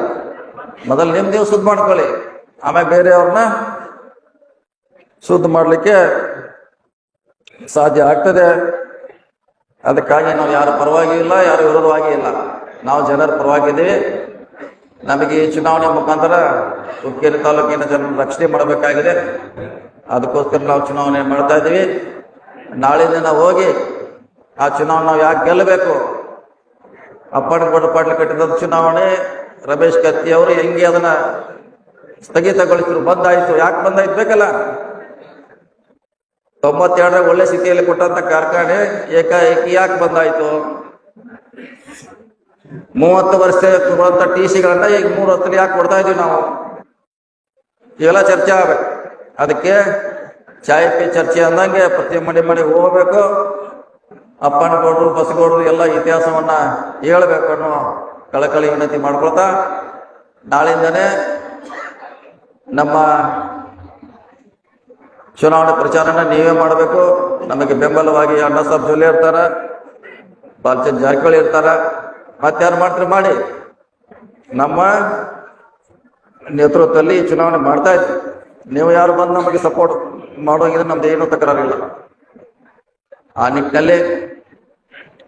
ಮೊದಲು ನಿಮ್ ನೀವು ಶುದ್ಧ ಮಾಡ್ಕೊಳ್ಳಿ. ಆಮೇಲೆ ಬೇರೆಯವ್ರನ್ನ ಶುದ್ಧ ಮಾಡ್ಲಿಕ್ಕೆ ಸಾಧ್ಯ ಆಗ್ತದೆ. ಅದಕ್ಕಾಗಿ ನಾವು ಯಾರ ಪರವಾಗಿ ಇಲ್ಲ, ಯಾರ ವಿರೋಧವಾಗಿ ಇಲ್ಲ. ನಾವು ಜನರ ಪರವಾಗಿದ್ದೀವಿ ನಮಗೆ ಈ ಚುನಾವಣೆ ಮುಖಾಂತರ ಹುಕ್ಕೇರಿ ತಾಲೂಕಿನ ಜನರ ರಕ್ಷಣೆ ಮಾಡಬೇಕಾಗಿದೆ. ಅದಕ್ಕೋಸ್ಕರ ನಾವು ಚುನಾವಣೆ ಮಾಡ್ತಾ ಇದ್ದೀವಿ. ನಾಳೆ ದಿನ ಹೋಗಿ ಆ ಚುನಾವಣೆ ನಾವು ಯಾಕೆ ಗೆಲ್ಲಬೇಕು? ಅಪ್ಪಣ್ಣಗೌಡ ಪಾಟೀಲ್ ಕಟ್ಟಿದ ಚುನಾವಣೆ, ರಮೇಶ್ ಕತ್ತಿ ಅವರು ಹೆಂಗೆ ಅದನ್ನ ಸ್ಥಗಿತಗೊಳಿಸಿದ್ರು, ಬಂದಾಯಿತು, ಯಾಕೆ ಬಂದಾಯ್ತು ಬೇಕಲ್ಲ? ತೊಂಬತ್ತೆರಡರ ಒಳ್ಳೆ ಸ್ಥಿತಿಯಲ್ಲಿ ಕೊಟ್ಟಂತ ಕಾರ್ಖಾನೆ ಏಕಾಏಕಿ ಯಾಕೆ ಬಂದಾಯ್ತು? ಮೂವತ್ತು ವರ್ಷ ಕೊಡುವಂತ ಟಿ ಸಿಗಳನ್ನ ಈಗ ಮೂರು ಹೊತ್ತಲ್ಲಿ ಯಾಕೆ ಕೊಡ್ತಾ ಇದೀವಿ ನಾವು? ಇವೆಲ್ಲ ಚರ್ಚೆ ಆಗ್ಬೇಕು. ಅದಕ್ಕೆ ಚಾಯ್ ಪಿ ಚರ್ಚೆ ಅಂದಂಗೆ ಪ್ರತಿ ಮನೆ ಮನೆಗೆ ಹೋಗ್ಬೇಕು. ಅಪ್ಪನಗೌಡರು, ಬಸಗೌಡರು ಎಲ್ಲ ಇತಿಹಾಸವನ್ನ ಹೇಳ್ಬೇಕು ಅನ್ನೋ ಕಳಕಳಿ ವಿನಂತಿ ಮಾಡ್ಕೊಳ್ತಾ ನಾಳಿಂದನೇ ನಮ್ಮ ಚುನಾವಣೆ ಪ್ರಚಾರನ ನೀವೇ ಮಾಡಬೇಕು. ನಮಗೆ ಬೆಂಬಲವಾಗಿ ಅಣ್ಣ ಸಾಬ್ ಜೊಲ್ಲೆ ಇರ್ತಾರ. ಬಾಲಚಂದ್ ಜಾರಕಿಹೊಳಿ ಇರ್ತಾರ. ಮತ್ತಾರು ಮಾಡ್ತಾರೆ? ಮಾಡಿ. ನಮ್ಮ ನೇತೃತ್ವದಲ್ಲಿ ಚುನಾವಣೆ ಮಾಡ್ತಾ ಇದ್ವಿ. ನೀವು ಯಾರು ಬಂದು ನಮಗೆ ಸಪೋರ್ಟ್ ಮಾಡೋಂಗಿದ್ರೆ ನಮ್ದು ಏನೂ ತಕರಾರಿಲ್ಲ. ಆ ನಿಟ್ಟಿನಲ್ಲಿ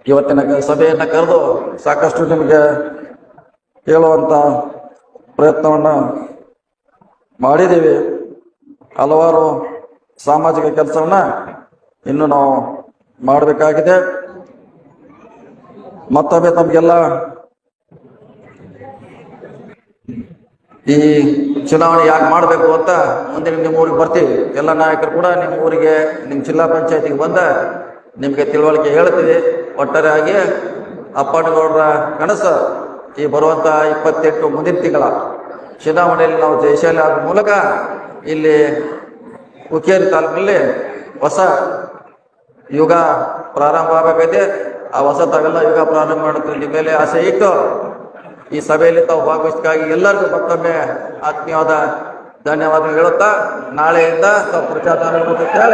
ಇವತ್ತಿನ ಸಭೆಯನ್ನು ಕರೆದು ಸಾಕಷ್ಟು ನಿಮಗೆ ಹೇಳುವಂತ ಪ್ರಯತ್ನವನ್ನು ಮಾಡಿದ್ದೀವಿ. ಹಲವಾರು ಸಾಮಾಜಿಕ ಕೆಲಸವನ್ನ ಇನ್ನು ನಾವು ಮಾಡಬೇಕಾಗಿದೆ. ಮತ್ತೊಮ್ಮೆ ತಮಗೆಲ್ಲ ಈ ಚುನಾವಣೆ ಯಾಕೆ ಮಾಡಬೇಕು ಅಂತ ಮುಂದೆ ನಿಮ್ಮ ಊರಿಗೆ ಬರ್ತೀವಿ. ಎಲ್ಲ ನಾಯಕರು ಕೂಡ ನಿಮ್ಮ ಊರಿಗೆ ನಿಮ್ಮ ಜಿಲ್ಲಾ ಪಂಚಾಯತಿಗೆ ಬಂದ ನಿಮಗೆ ತಿಳುವಳಿಕೆ ಹೇಳ್ತೀವಿ. ಒಟ್ಟಾರೆಯಾಗಿ ಅಪ್ಪಣ್ಣಗೌಡರ ಕನಸು ಈ ಬರುವಂಥ ಇಪ್ಪತ್ತೆಂಟು ಮುಂದಿನ ತಿಂಗಳ ಚುನಾವಣೆಯಲ್ಲಿ ನಾವು ಜಯಶಾಲಿ ಆದ ಮೂಲಕ ಇಲ್ಲಿ ಹುಕ್ಕೇರಿ ತಾಲೂಕಿನಲ್ಲಿ ಹೊಸ ಯುಗ ಪ್ರಾರಂಭ ಆಗಬೇಕೈತೆ. ಆ ಹೊಸ ತಾವೆಲ್ಲ ಯುಗ ಪ್ರಾರಂಭ ಮಾಡುತ್ತೆ ನಿಮ್ಮ ಮೇಲೆ ಆಸೆ ಇಟ್ಟು ಈ ಸಭೆಯಲ್ಲಿ ತಾವು ಭಾಗವಹಿಸಕ್ಕಾಗಿ ಎಲ್ಲರಿಗೂ ಮತ್ತೊಮ್ಮೆ ಆತ್ಮೀಯವಾದ ಧನ್ಯವಾದಗಳು ಹೇಳುತ್ತಾ ನಾಳೆಯಿಂದ ತಾವು ಪ್ರಚಾರ